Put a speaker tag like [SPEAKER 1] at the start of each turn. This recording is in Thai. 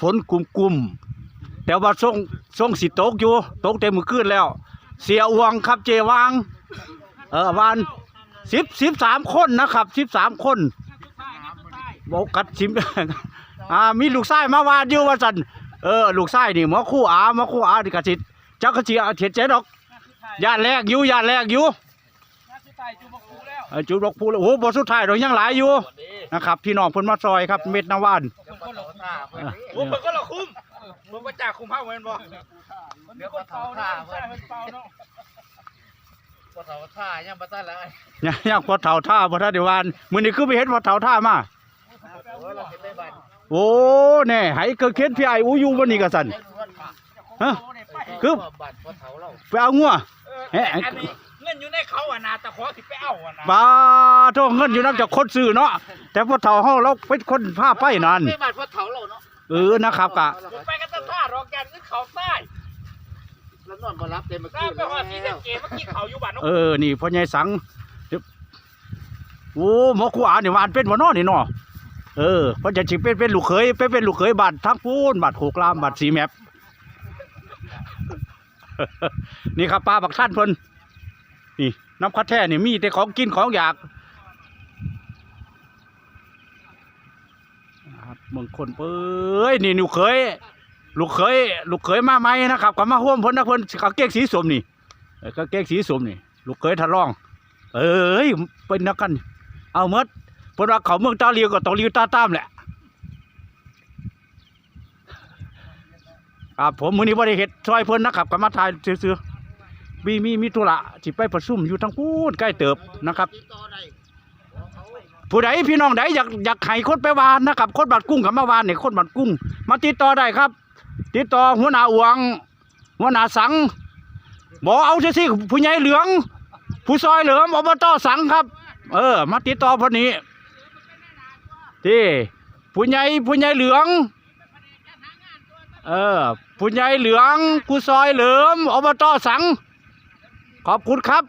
[SPEAKER 1] ฝนกุมกุมๆแต่ว่าส่งส่งสิตกอยู่ตกเต็มมือคืนแล้ว เสียอวงครับเจวางเออวานสิบสิบสามคนนะครับสิบสามคนบอกกัดสิบอ่ามีลูกไส้มาวานอยู่ว่าสันเออลูกไส้นี่หมอคู่อาหมอคู่อาดิกระสิจักกระสิอาเถียเจ๊ดอกย่านแรกอยู่ย่านแรกอยู่จุดดอกพูแล้วโอ้โหบทสุดท้ายเรายังหลายอยู่นะครับพี่น้องพนมาซอยครับเม็ดนาวาน
[SPEAKER 2] ผมเพิ่นก็ละคุ้มผมก็จากคุ้มเฮาเหมือนบ่
[SPEAKER 3] เดี๋ยวก็เท่าท่าเพิ่นก็เท่าท่ายังบ่ทันแล้ว
[SPEAKER 1] ยังยังพอเฒ่าท่าพอท่าเดียวานมื้อนี้คือไปเห็นพอเฒ่าท่ามา
[SPEAKER 3] โอ้เราสิได้บัด
[SPEAKER 1] โอ้แน่ไหเกิดเข็นพี่ไอ้อูอยู่บ่นี่ก็สั่นฮะคือ
[SPEAKER 3] บัดบ่เท่าเรา
[SPEAKER 1] ไปเอางัว
[SPEAKER 2] เอออั นนี้เงินอยู่ในเขาอะนะแต่ขอสิไปเอาอะนะ
[SPEAKER 1] บาโทเงินอยู่นำจากคนซื้อเนาะแต่พอเฒ่าเฮาเราเป็นคนพาไปนั่น
[SPEAKER 3] ได้บัดบ่เท่าเราเนาะ
[SPEAKER 1] เออนะครับกะ
[SPEAKER 2] ผมไปกันตั้งท่ารอกกันขึ้นเขาใต้
[SPEAKER 3] แล้วนอนบ่รับเต็มมื้อ
[SPEAKER 2] ทรา
[SPEAKER 3] คื
[SPEAKER 2] บ
[SPEAKER 3] น
[SPEAKER 2] ไปว่าที่สะเกตเมื่อกี้เขาอยู่บ้านนก
[SPEAKER 1] เออนี่พ่อใหญ่สังเดี๋ยวโอ้หมอครูอานี่วานเป็นบ่เนาะนี่เนาะเออเพิ่นจะสิเป็นเป็นลูกเขยเป็นเป็นลูกเขยบ้านทางพูนบ้านโคกรามบ้านสีแมปนี่ครับป้าบักท่านเพิ่น นี่น้ำคัดแท้นี่มีแต่ของกินของอยากครับเมืองคนเอ้ยนี่ลูกเขยลูกเขยลูกเขยมาใหมนะครับก็มาร่วมพิ่นนะเพิ่นกางเกงสีสมนี่เออกางเกงสีสมนี่ ลูกเขยทะลอง เอ้ยเป็นนักกัน เอาเมดเพิ่นว่าเขาเมืองตาเลียวก็ต้องเลียวตาตามแหละครับผมมื้อนี้บ่ได้เฮ็ดซอยเพิ่นนะครับก็มาถ่ายซื่อ มีมีมีธุระสิไปประชุมอยู่ทางพูนใกล้เติบนะครับ ผู้ใดพี่น้องใดอยากอยากให้คนไปวานนะครับคนบัดกุ้งกับมาวานเนี่ยคนบัดกุ้ง มาติดต่อได้ครับ ติดต่อหัวหน้าอวง หัวหน้าสังบอกเอาสิผู้ใหญ่เหลือง ผู้ซอยเหลืองอบตสังครับ เออ มาติดต่อพอนี้ที่ผู้ใหญ่ผู้ใหญ่เหลืองเออผู้ใหญ่เหลืองผู้ซอยเหลืองอบตสัง ขอบคุณครับ